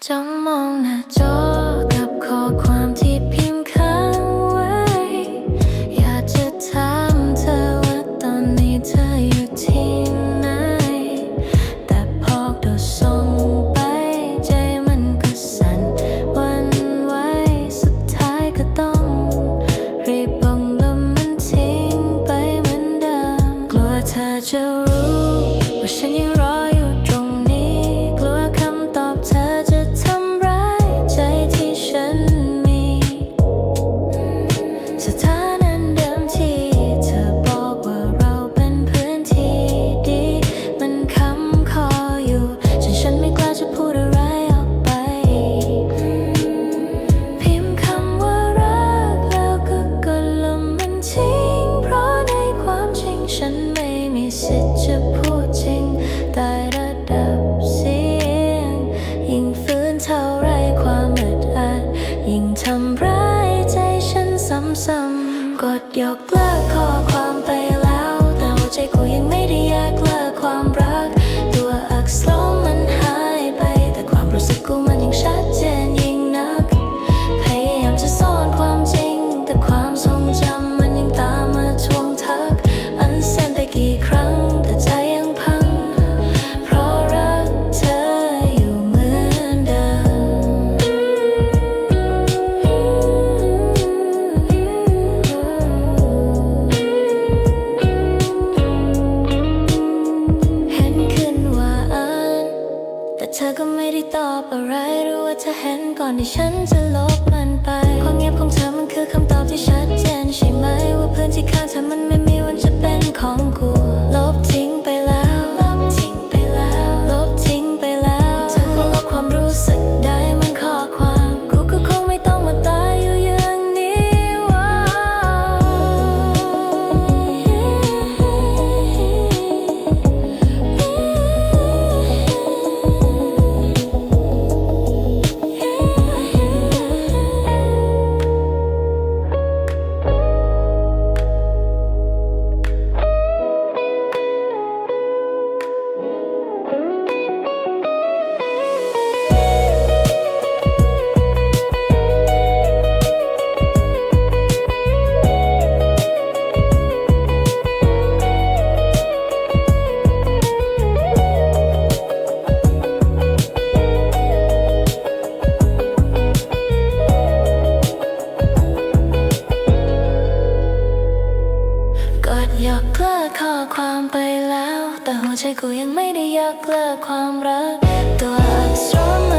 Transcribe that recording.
정멍해져 to time ยกเลิกขอความไปแล้ว แต่หัวใจกูยังไม่ได้อยากเลิกความรัก ตัวอักษรมันหายไป แต่ความรู้สึกกูมันยังชัดเจน เธอก็ไม่ได้ตอบอะไรรู้ว่าเธอเห็นก่อนที่ฉันจะลบมันไป ความเงียบของเธอมันคือคำตอบที่ชัดเจนใช่ไหมว่าเพื่อนที่ข้างเธอ ดยกเลิกข้อความไปแล้ว แต่หัวใจกูยังไม่ได้ยกเลิกความรัก ตัวอักษร